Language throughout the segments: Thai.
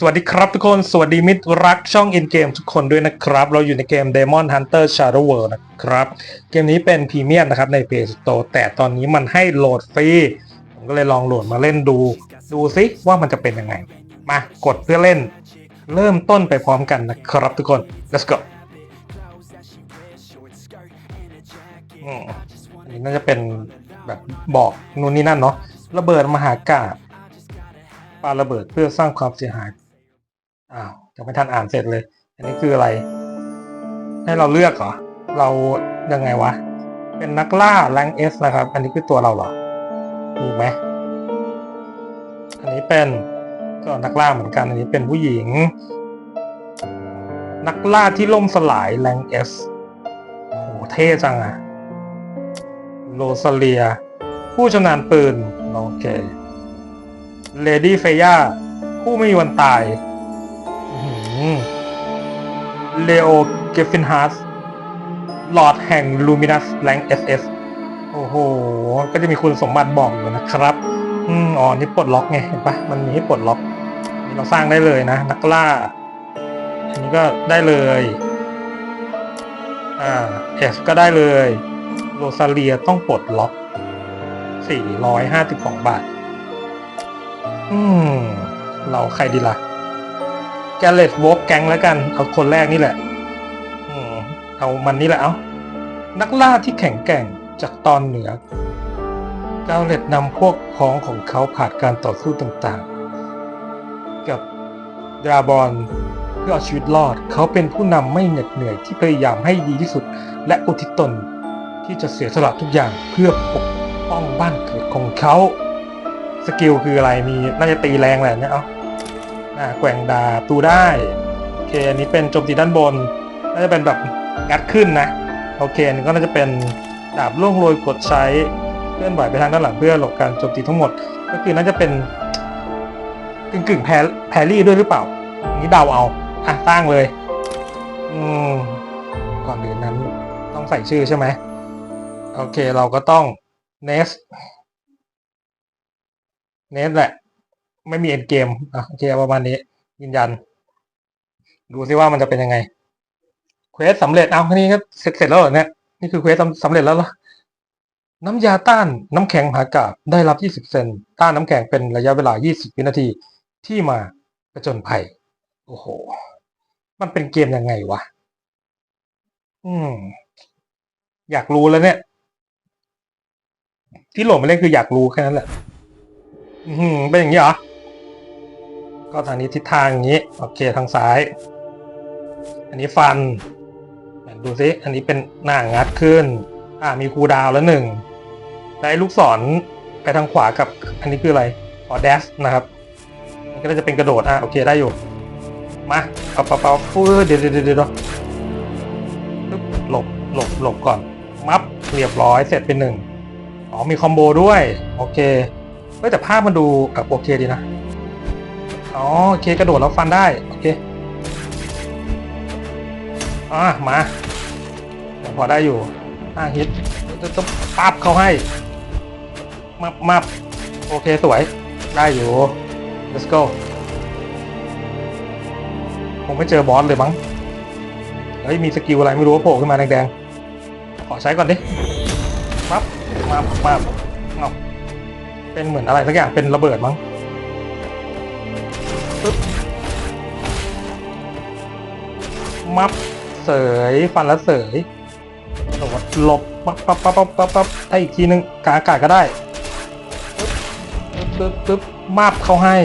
สวัสดีครับทุกคน สวัสดีมิตรรักช่อง In Game ทุกคนด้วยนะครับ เราอยู่ในเกม Demon Hunter Shadow World นะครับ เกมนี้เป็นพรีเมียมนะครับใน Play Store แต่ตอนนี้มันให้โหลดฟรี ผมก็เลยลองโหลดมาเล่นดู ดูซิว่ามันจะเป็นยังไง มากดเพื่อเล่น เริ่มต้นไปพร้อมกันนะครับทุกคน let's go อืมอันนี้น่าจะเป็นแบบบอกนู่นนี่นั่นเนาะระเบิดมหากาปาระเบิดเพื่อสร้างความเสียหาย อ้าวยังไม่ทันอ่านเสร็จเลย อันนี้คืออะไร ให้เราเลือกเหรอ เรายังไงวะ เป็นนักล่าแรงเอสนะครับ อันนี้คือตัวเราเหรอมีไหมอันนี้เป็นก็นักล่าเหมือนกัน อันนี้เป็นผู้หญิง นักล่าที่ล่มสลายแรงเอสโหเท่จังอะโรซาเลีย ผู้ชำนาญปืน โอเคเลดี้เฟย่าผู้ไม่มีวันตาย เลโอเกฟินฮาร์สหลอดแห่งลูมินัสแรงเอสเอสโอ้โห ก็จะมีคุณสมบัติบอกอยู่นะครับ อืมอ๋อ นี่ปลดล็อกไง เห็นปะมันมีให้ปลดล็อก นี่เราสร้างได้เลยนะ นักล่า อันนี้ก็ได้เลย อ่าเอสก็ได้เลย โรซาเลียต้องปลดล็อก 452 บาท อืม เราใครดีล่ะ แกเลตวอล์กแกงแล้วกัน เอาคนแรกนี่แหละ อืม เอามันนี่แหละเอานักล่าที่แข็งแกร่งจากตอนเหนือกาเลตนำพวกพ้องของเขาผ่านการต่อสู้ต่างๆ กับดราบอนเพื่อเอาชีวิตรอด เขาเป็นผู้นำไม่เหน็ดเหนื่อยที่พยายามให้ดีที่สุด และอุทิศตนที่จะเสียสละทุกอย่างเพื่อปกป้องบ้านเกิดของเขา สกิลคืออะไรมีน่าจะตีแรงแหละเนี่ยเอา อ่าแกว่งดาบตูได้โอเคอันนี้เป็นโจมตีด้านบนน่าจะเป็นแบบงัดขึ้นนะโอเคอันนี้ก็น่าจะเป็นดาบล่วงโรยกดใช้เคลื่อนไหวไปทางด้านหลังเพื่อหลบการโจมตีทั้งหมด ก็คือน่าจะเป็นกึ่งกึ่งๆแพแพรี่ด้วยหรือเปล่าอันนี้เดาเอาอะสร้างเลย อืมก่อนอื่นนั้นต้องใส่ชื่อใช่ไหมโอเคเราก็ต้อง nest nest แหละ ไม่มีเอ็นเกมอะโอเคประมาณนี้ ยืนยัน ดูซิว่ามันจะเป็นยังไงเควสสำเร็จเอาแค่นี้ก็เสร็จเสร็จแล้วเหรอเนี่ยนี่คือเควสสำสำเร็จแล้วเหรอน้ำยาต้านน้ำแข็งหากาบได้รับ 20 เซนต้านน้ำแข็งเป็นระยะเวลา 20 วินาทีที่มาประจนภัย โอ้โห มันเป็นเกมยังไงวะ อืม อยากรู้แล้วเนี่ย ที่โหลดมาเล่นคืออยากรู้แค่นั้นแหละ อือหือเป็นอย่างนี้เหรอ ก็ทางนี้ทิศทางอย่างนี้โอเคทางซ้าย อันนี้ฟันดูซิอันนี้เป็นหน้างัดขึ้น อ่ามีคูดาวแล้วหนึ่งแล้วไอ้ลูกศรไปทางขวากับอันนี้คืออะไรอ๋อเดสนะครับมันก็จะเป็นกระโดดอะโอเคได้อยู่มาเอาเปล่าๆฟูเดี๋ยวเดี๋ยวเดี๋ยวเดี๋ยวหลบหลบหลบก่อนมับเรียบร้อยเสร็จเป็นหนึ่งอ๋อมีคอมโบด้วย โอเคเฮ้ยแต่ภาพมันดูแบบโอเคดีนะ อ๋อโอเคกระโดดแล้วฟันได้ โอเคอะมาพอได้อยู่ห้าฮิตจะต้องปั๊บเขาให้มับมับโอเคสวย ได้อยู่ let's go คงไม่เจอบอสเลยมั้ง เฮ้ย มีสกิลอะไรไม่รู้ว่าโผล่ขึ้นมาแดงๆ ขอใช้ก่อนดิปั๊บมามาเอาเป็นเหมือนอะไรสักอย่างเป็นระเบิดมั้ง ปึ๊บมับเสยฟันแล้วเสยโดดหลบปั๊บปั๊บปั๊บปั๊บปั๊บปั๊บได้อีกทีนึงกางอากาศก็ได้ปึ๊บปึ๊บปึ๊บมาบเขาให้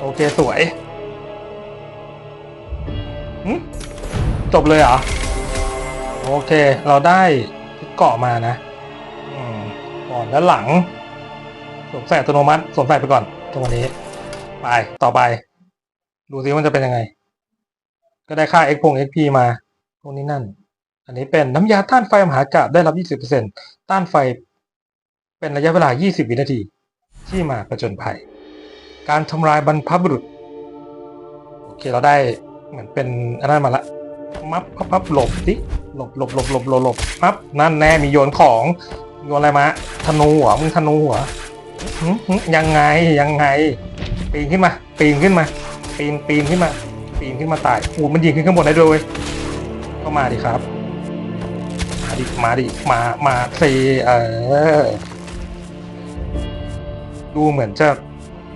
โอเค สวยจบเลยเหรอ โอเค เราได้เกาะมานะก่อนและหลัง สวมใส่อัตโนมัติสวมใส่ไปก่อนตรงนี้ ไปต่อไป ดูซิมันจะเป็นยังไง ก็ได้ค่า x พง xp มาพวกนี้นั่น อันนี้เป็นน้ำยาต้านไฟมหากาบได้รับ 20%ต้านไฟเป็นระยะเวลา 20 วินาที ที่มาประจนภัย การทำลายบรรพบุรุษ โอเคเราได้เหมือนเป็นอันนั้นมาละ มับพับพับหลบสิหลบหลบหลบหลบหลบหลบพับนั่นแน่มีโยนของ โยนอะไรมาธนูหัวมึงธนูหัว ยังไงยังไง ปีนขึ้นมา ปีนขึ้นมา ปีนปีนขึ้นมา ปีนขึ้นมาตายโอ้มันยิงขึ้นข้างบนได้ด้วยเวยก็มาดิครับ มาดิมาดิมามาสิเออดูเหมือนจะ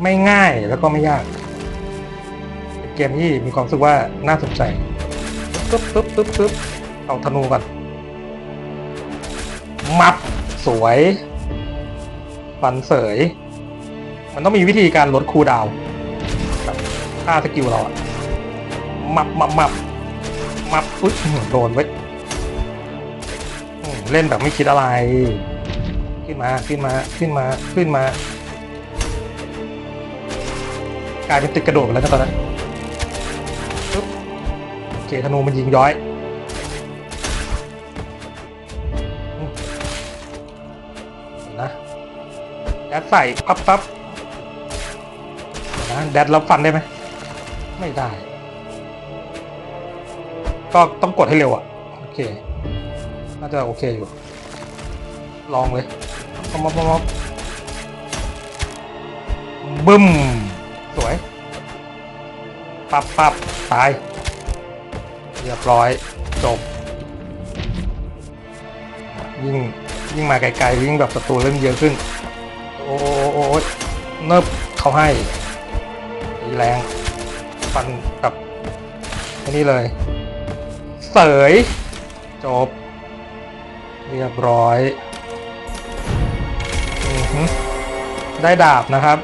ไม่ง่ายแล้วก็ไม่ยากเป็นเกมที่มีความรู้สึกว่าน่าสนใจปึ๊บปึ๊บปึ๊บปึ๊บเอาธนูก่อนมับสวย ฟันเสย มันต้องมีวิธีการลดคูลดาวกับค่าสกิลเราอะมับมับมับมับอุ๊ยโดนไว้เล่นแบบไม่คิดอะไร ขึ้นมาขึ้นมาขึ้นมาขึ้นมา กลายเป็นติดกระโดดไปแล้วนะตอนนั้นปึ๊บโอเคธนูมันยิงย้อย ใส่ปั๊บปั๊บนะแดดแล้วฟันได้ไหม ไม่ได้ ก็ต้องกดให้เร็วอะ โอเค น่าจะโอเคอยู่ ลองเลยปั๊บปั๊บปั๊บบึ้ม สวย ปับปับตาย เรียบร้อย จบ ยิ่ง ยิ่งมาไกลๆ ยิ่งแบบศัตรูเริ่มเยอะขึ้น เนิบเขาให้ตีแรงฟันกับนนี้เลย เสย จบ เรียบร้อยอได้ดาบนะครับ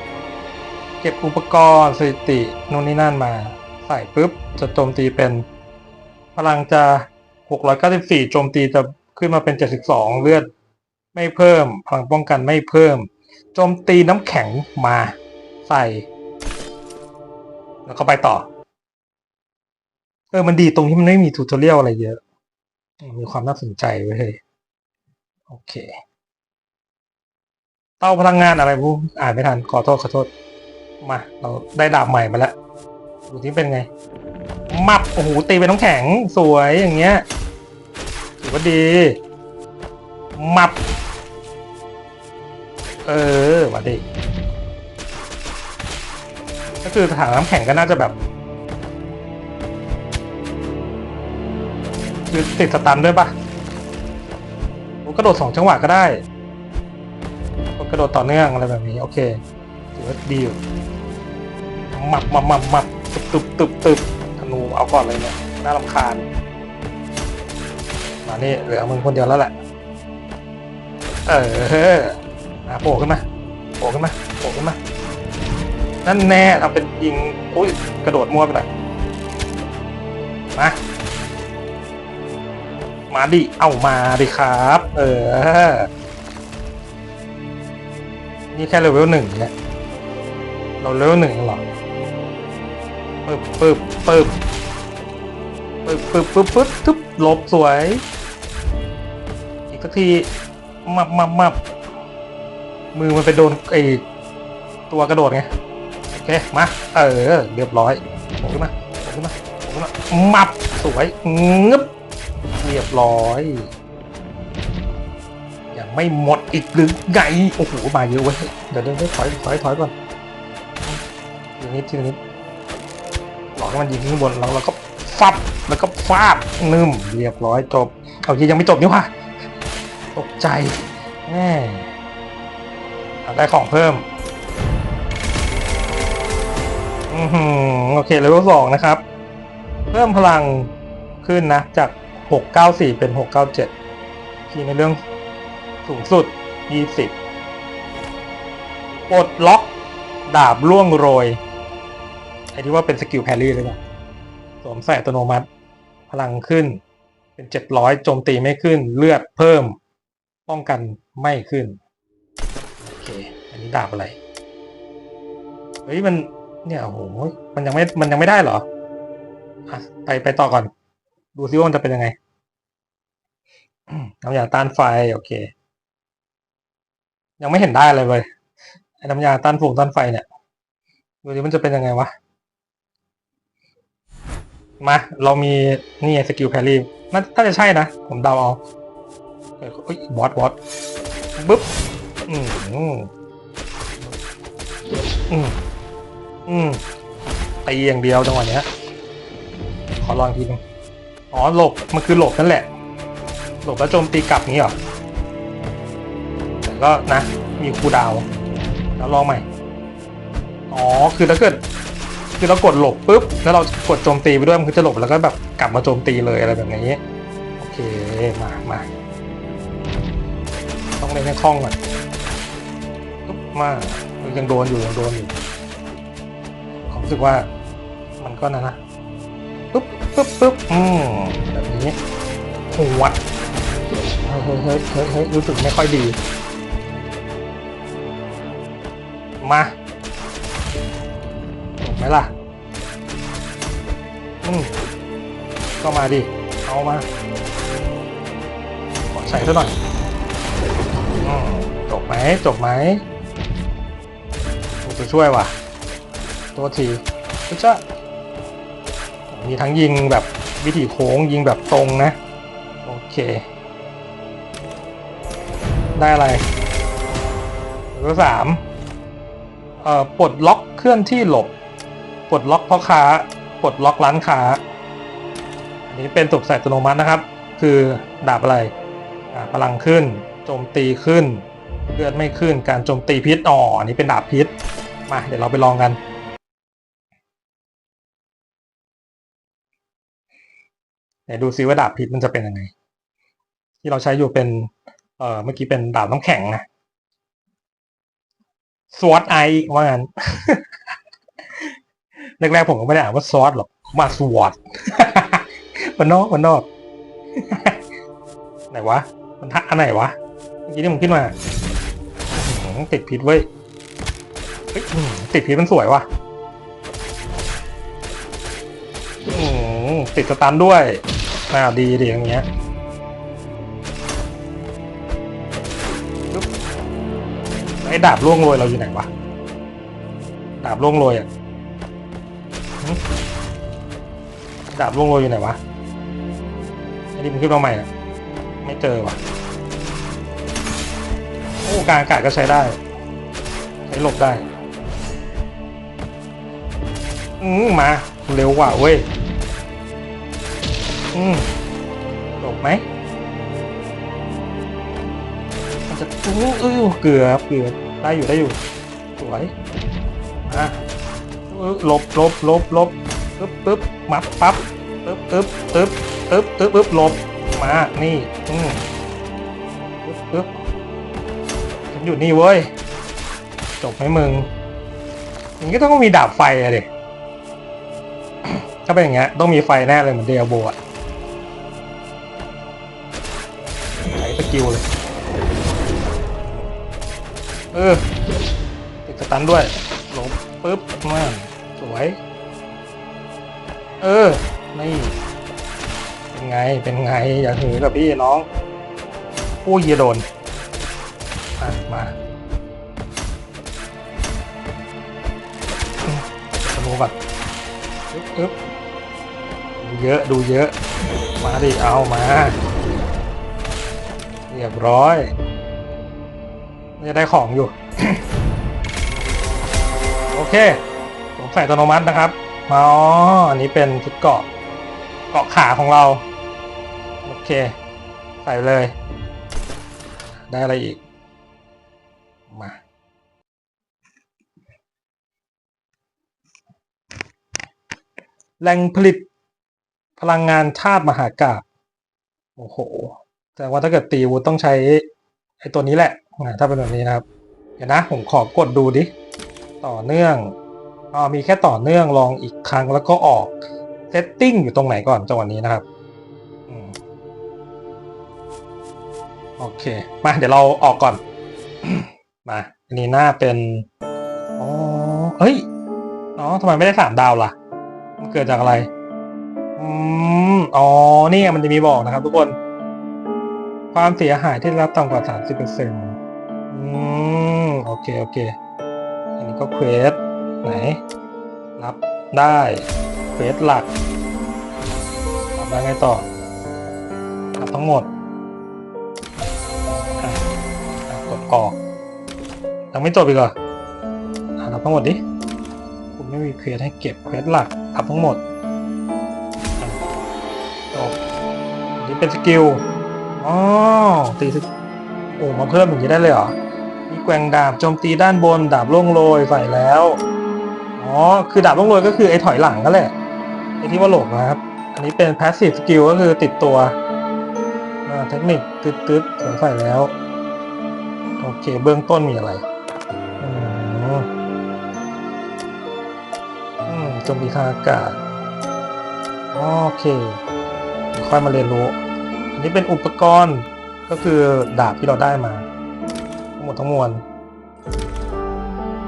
เก็บอุปกรณ์สถิตินู่นนี่นั่นมา ใส่ปุ๊บ จะโจมตีเป็น พลังจะ 694 โจมตีจะขึ้นมาเป็น 72 เลือด ไม่เพิ่ม พลังป้องกันไม่เพิ่ม โจมตีน้ำแข็งมาใส่ แล้วก็ไปต่อ เออ มันดีตรงที่มันไม่มีทูตเรียลอะไรเยอะ มีความน่าสนใจไว้เฮ้ยโอเค เต้าพลังงานอะไรบูอ่านไม่ทัน ขอโทษ ขอโทษ มา เราได้ดาบใหม่มาแล้ว ดูที่เป็นไง มับ โอ้โห ตีเป็นน้ำแข็ง สวยอย่างเงี้ยถือว่าดี มับ เออมาดิก็คือถังน้ำแข็งก็น่าจะแบบคือติดสตันด้วยปะโอ้กระโดดสองจังหวะก็ได้กระโดดต่อเนื่องอะไรแบบนี้ โอเคถือว่าดีอยู่มับมับมับมับตึบตึบตึบตึบธนูเอาก่อนเลยเนี่ยน่ารำคาญมานี่เหลือมึงคนเดียวแล้วแหละ เออ อะโผล่ขึ้นมาโผล่ขึ้นมาโผล่ขึ้นมา นั่นแน่ทำเป็นยิงอุ้ยกระโดดมั่วไปหน่อยมามาดิ เอามาดิครับ เออ นี่แค่เลเวลหนึ่งเนี่ย เราเลเวลหนึ่งหรอปึ๊บปึ๊บปึ๊บปึ๊บปึ๊บปึ๊บปึ๊บทึบหลบสวย อีกสักที มับมับมับ มือมันไปโดนไอตัวกระโดดไง โอเค มา เออ เรียบร้อยโผล่ขึ้นมาโผล่ขึ้นมาโผล่ขึ้นมามับสวยงึบเรียบร้อยยังไม่หมดอีกหรือไงโอ้โหมาเยอะเว้ยเดี๋ยวเดี๋ยวถอยถอยถอยก่อนทีนิดทีนิดหลอกให้มันยิงขึ้นบนแล้วเราก็ฟับแล้วก็ฟาดนึ่มเรียบร้อยจบ เอาทียังไม่จบนี่ว่ะตกใจแม่ ได้ของเพิ่ม อือหือโอเคเลเวลสองนะครับ เพิ่มพลังขึ้นนะ จาก 694 เป็น 697 ที่ในเรื่องสูงสุด 20ปลดล็อกดาบล่วงโรยไอ้ที่ว่าเป็นสกิลแพรรี่หรือเปล่าสวมใส่อัตโนมัติ พลังขึ้น เป็นเจ็ดร้อยโจมตีไม่ขึ้น เลือดเพิ่ม ป้องกันไม่ขึ้น ดาบอะไร เฮ้ยมันเนี่ยโอ้โหมันยังไม่มันยังไม่ได้เหรออะไปไปต่อก่อน ดูซิว่ามันจะเป็นยังไงน้ำยาต้านไฟโอเค ยังไม่เห็นได้เลยเว้ยไอ้น้ำยาต้านฝุ่นต้านไฟเนี่ยดูดิมันจะเป็นยังไงวะมาเรามีนี่สกิลแพรี่น่าน่าจะใช่นะ ผมเดาเอาเอ้ยบอสบอสบึ๊บอืม อืมอืมตีอย่างเดียวจังหวะเนี้ย ขอลองอีกทีนึงอ๋อหลบมันคือหลบนั่นแหละ หลบแล้วโจมตีกลับนี้เหรอแต่ก็นะมีคูดาว แล้วลองใหม่ อ๋อคือถ้าเกิด คือเรากดหลบปุ๊บแล้วเรากดโจมตีไปด้วยมันก็จะหลบแล้วก็แบบกลับมาโจมตีเลยอะไรแบบนี้โอเคมามาต้องเล่นให้คล่องก่อนปุ๊บมา ยังโดนอยู่ยังโดนอยู่ผมรู้สึกว่ามันก็นะนะปุ๊บปุ๊บปุ๊บอืมแบบนี้หัวเฮ้ยเฮ้ยเฮ้ยเฮ้ยรู้สึกไม่ค่อยดี มาจบไหมล่ะ อืมก็มาดิ เอามาขอใส่ซะหน่อยอืมจบไหมจบไหม จะช่วยว่ะ ตัวทีก็จะมีทั้งยิงแบบวิถีโค้งยิงแบบตรงนะ โอเค ได้อะไรตัวสามเอ่อปลดล็อกเคลื่อนที่หลบปลดล็อกพ่อค้าปลดล็อกร้านค้า อันนี้เป็นตุกใส่อัตโนมัตินะครับ คือดาบอะไรพลังขึ้น โจมตีขึ้น เลือดไม่ขึ้น การโจมตีพิษอ๋ออันนี้เป็นดาบพิษ มาเดี๋ยวเราไปลองกันไหนดูซิว่าดาบพิษมันจะเป็นยังไง ที่เราใช้อยู่เป็น เอ่อเมื่อกี้เป็นดาบน้ำแข็งนะสวอตไอว่างั้นแรกๆผมก็ไม่ได้อ่านว่าซอสหรอกมาสวอตมันนอกมันนอก ไหนวะ มันทักอันไหนวะเมื่อกี้ที่ผมขึ้นมาติดผิดเว้ย ติดผิดมันสวยว่ะติดสตันด้วยอ่าดีดีอย่างเงี้ยไอ้ดาบล่วงโรยเราอยู่ไหนวะ ดาบล่วงโรยอะดาบล่วงโรยอยู่ไหนวะไอ้นี่มันขึ้นมาใหม่อะไม่เจอว่ะโอ้กางอากาศก็ใช้ได้ ใช้หลบได้ อืมมา เร็วกว่าเว้ย อืมหลบไหมมันจะอู้อู้เกือบเกือบได้อยู่ได้อยู่ สวยอะลบลบลบลบปึ๊บปึ๊บมับปั๊บปึ๊บปึ๊บปึ๊บปึ๊บปึ๊บปึ๊บลบมานี่อืมปึ๊บปึ๊บฉันอยู่นี่เว้ยจบไหมมึงอย่างนี้ต้องมีดาบไฟอะเดิ ถ้าเป็นอย่างเงี้ยต้องมีไฟแน่เลยเหมือนเดียโบอะใช้สกิลเลย เออติดสตันด้วยหลบปึ๊บมาสวย เออ นี่ เป็นไง เป็นไง อย่าหือกับพี่น้องผู้ยีโดนอะมาอืมดูก่อนอึ๊บอึ๊บ เยอะดูเยอะ มาดิเอามา เรียบร้อยจะได้ของอยู่ โอเคผมใส่อัตโนมัตินะครับอ๋ออันนี้เป็นชุดเกาะเกาะขาของเรา โอเค ใส่เลย ได้อะไรอีก มาแหล่งผลิต พลังงานธาตุมหากาโอ้โห แต่ว่าถ้าเกิดตีวูต้องใช้ไอ้ตัวนี้แหละถ้าเป็นแบบนี้นะครับ เดี๋ยวนะ ผมขอกดดูดิ ต่อเนื่องอ๋อมีแค่ต่อเนื่องลองอีกครั้งแล้วก็ออกเซตติ้งอยู่ตรงไหนก่อนจังหวะนี้นะครับอโอเค มาเดี๋ยวเราออกก่อน มาอันนี้หน้าเป็นอ๋อเฮ้ยอ๋อทำไมไม่ได้สามดาวล่ะ มันเกิดจากอะไร อืมอ๋อนี่มันจะมีบอกนะครับ ทุกคน ความเสียหายที่รับต่ำกว่าสามสิบเปอร์เซ็นต์อืมโอเคโอเค อันนี้ก็เควสไหน รับได้เควสหลักทำได้ไงต่อรับทั้งหมดกดออกยังไม่จบอีกเหรออะเราทั้งหมดดิคุณไม่มีเควสให้เก็บเควสหลักทำทั้งหมด นนี้เป็นสกิลอ๋อตีสกโอ้มาเพิ่มอย่างนี้ได้เลยเหรอ มีแกว่งดาบโจมตีด้านบนดาบล่วงโรยใส่แล้ว อ๋อ คือดาบล่วงโรยก็คือไอ้ถอยหลังก็แหละไอ้ที่ว่าหลบนะครับ อันนี้เป็น passive skill ก็คือติดตัวเทคนิคตึ๊ดตึ๊ดสวมใส่แล้ว โอเค เบื้องต้นมีอะไรอืมอืมโจมตีทางอากาศ โอเค ค่อยมาเรียนรู้ อันนี้เป็นอุปกรณ์ก็คือดาบที่เราได้มา ทั้งหมดทั้งมวล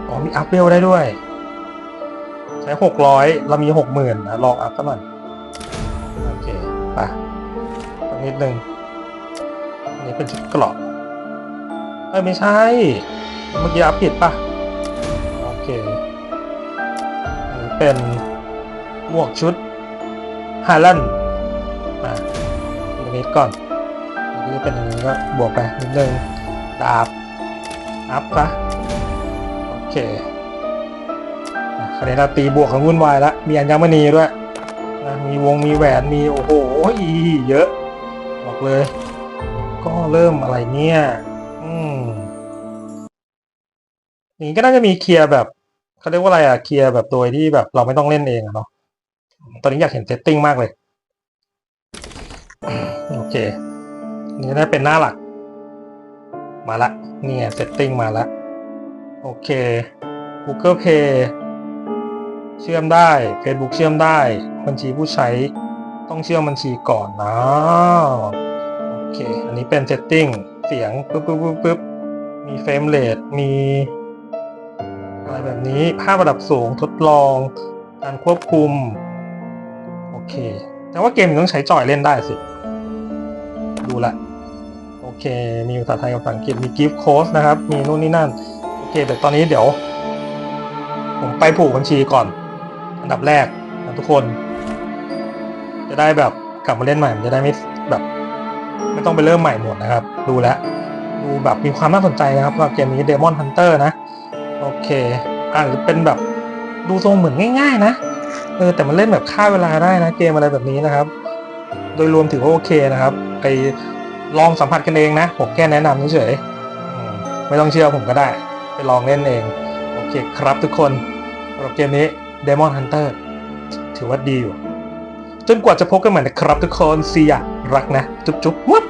อ๋อมีอัพเวลได้ด้วย ใช้หกร้อยเรามีหกหมื่นนะลองอัพกันหน่อยโอเคไปตรงนิดนึงอันนี้เป็นชุดเกราะเอ้ยไม่ใช่ เมื่อกี้อัพผิดปะโอเคอันนี้เป็นหมวกชุดฮาลัน อะตรงนี้ก่อนอันนี้เป็นอันนี้ก็บวกไปนิดนึงดาบอัพปะโอเคอะคราวนี้เราตีบวกกันวุ่นวายแล้วมีอัญมณีด้วยนะมีวงมีแหวนมีโอ้โหเยอะ บอกเลย ก็เริ่มอะไรเนี่ย อืมอย่างนี้ก็น่าจะมีเคลียร์แบบเขาเรียกว่าอะไรอะเคลียร์แบบโดยที่แบบเราไม่ต้องเล่นเองอะเนาะตอนนี้อยากเห็นเซตติ้งมากเลย โอเค นี่น่าเป็นหน้าหลัก มาละนี่ไงเซตติ้งมาละโอเค Google Pay เชื่อมได้ Facebook เชื่อมได้ บัญชีผู้ใช้ต้องเชื่อมบัญชีก่อนนะโอเค อันนี้เป็นเซตติ้งเสียงปึ๊บปึ๊บปึ๊บปึ๊บมีเฟรมเรทมีอะไรแบบนี้ภาพระดับสูงทดลอง การควบคุม โอเค แต่ว่าเกมต้องใช้จอยเล่นได้สิ ดูละ โอเค มีภาษาไทยกับภาษาอังกฤษ มีกิฟต์โค้ดนะครับ มีนู่นนี่นั่น โอเค แต่ตอนนี้เดี๋ยว ผมไปผูกบัญชีก่อน อันดับแรกนะทุกคน จะได้แบบกลับมาเล่นใหม่ มันจะได้ไม่แบบ ไม่ต้องไปเริ่มใหม่หมดนะครับ ดูแล้วดูแบบมีความน่าสนใจนะครับสำหรับเกมนี้ Demon Hunter นะ โอเค อ่าหรือเป็นแบบดูทรงเหมือนง่าย ๆ นะ เออแต่มันเล่นแบบฆ่าเวลาได้นะเกมอะไรแบบนี้นะครับ โดยรวมถือว่าโอเคนะครับ ไปลองสัมผัสกันเองนะผมแค่แนะนำเฉยๆไม่ต้องเชื่อผมก็ได้ ไปลองเล่นเอง โอเคครับทุกคนสำหรับเกมนี้ Demon Hunter ถือว่าดีอยู่ จนกว่าจะพบกันใหม่นะครับทุกคนเสียรักนะ จุ๊บๆวับ